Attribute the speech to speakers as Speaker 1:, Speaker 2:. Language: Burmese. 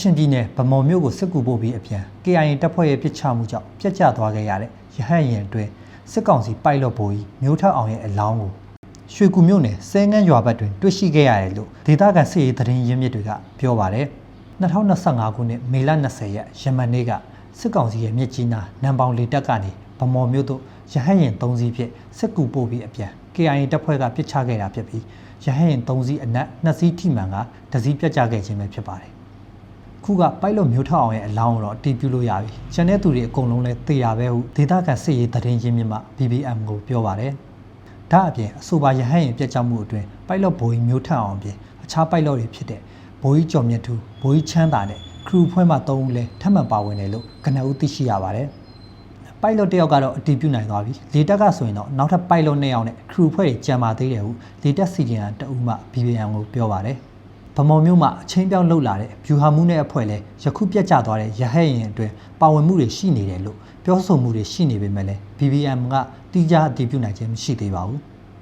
Speaker 1: ချင်ပြည်နယ်ဗမော်မြို့ကိုစစ်ကူပို့ပြီးအပြန် KIA တပ်ဖွဲ့ရဲ့ပစ်ချမှုကြောင့်ပြက်ကျသွားခဲ့ရတဲ့ရဟတ်ရင်အတွင်းစစ်ကောင်စီပိုက်လော့ဘိုးကြီးမျိုးထက်အောင်ရဲ့အလောင်းကိုရွှေကူမြို့နယ်စဲငန်းရွာဘက်တွင်တွေ့ရှိခဲ့ရတယ်လို့ဒေသခံစစ်ရေးသတင်းရင်းမြစ်တွေကပြောပါတယ်2025ခုနှစ်မေလ20ရက်ယမန်နေ့ကစစ်ကောင်စီရဲ့မြစ်ကြီးနားနံပေါင်လေတပ်ကနေဗမော်မြို့သို့ရဟတ်ရင်3စီးဖြင့်စစ်ကူပို့ပြီးအပြန် KIA တပ်ဖွဲ့ကပစ်ချခဲ့တာဖြစ်ပြီးရဟတ်ရင်3စီးအနက်2စီးထိမှန်ကတစီးပြတ်ကျခဲ့ခြင်းပဲဖြစ်ပါတယ် ခုကပိုက်လော့မျိုးထောက်အောင်ရဲ့အလောင်းကိုတော့အတီးပြုလို့ရပြီ။ကျန်တဲ့သူတွေအကုန်လုံးလည်းသေရပဲဟုဒေတာကန်စစ်ရေးသတင်းရင်းမြစ်မှ BBM ကိုပြောပါတယ်။ဒါအပြင်အဆိုပါရဟန်းရင်ပြတ်ကျမှုအတွင်းပိုက်လော့ဘိုးကြီးမျိုးထက်အောင်အပြင်အခြားပိုက်လော့တွေဖြစ်တဲ့ဘိုးကြီးကျော်မြတ်သူဘိုးကြီးချမ်းသာနဲ့ခရူဖွဲ့မှ၃ဦးလည်းထပ်မံပါဝင်တယ်လို့ကနဦးသိရှိရပါတယ်။ပိုက်လော့တစ်ယောက်ကတော့အတီးပြုနိုင်သွားပြီ။လေတက်ကဆိုရင်တော့နောက်ထပ်ပိုက်လော့၂ယောက်နဲ့ခရူဖွဲ့တွေကြံပါသေးတယ်ဟုလေတက်စီဂျင်တအူးမှ BBM ကိုပြောပါတယ်။ ဗမော်မြို့မှာအချင်းပြောင်းလှုပ်လာတဲ့ဗျူဟာမှုနဲ့အဖွဲ့လဲယခုပြတ်ကျသွားတဲ့ရဟဲ့ရင်အတွင်းပါဝင်မှုတွေရှိနေတယ်လို့ပြောဆိုမှုတွေရှိနေပေမဲ့လည်း BBM ကတိကျအတည်ပြုနိုင်ခြင်းမရှိသေးပါဘူး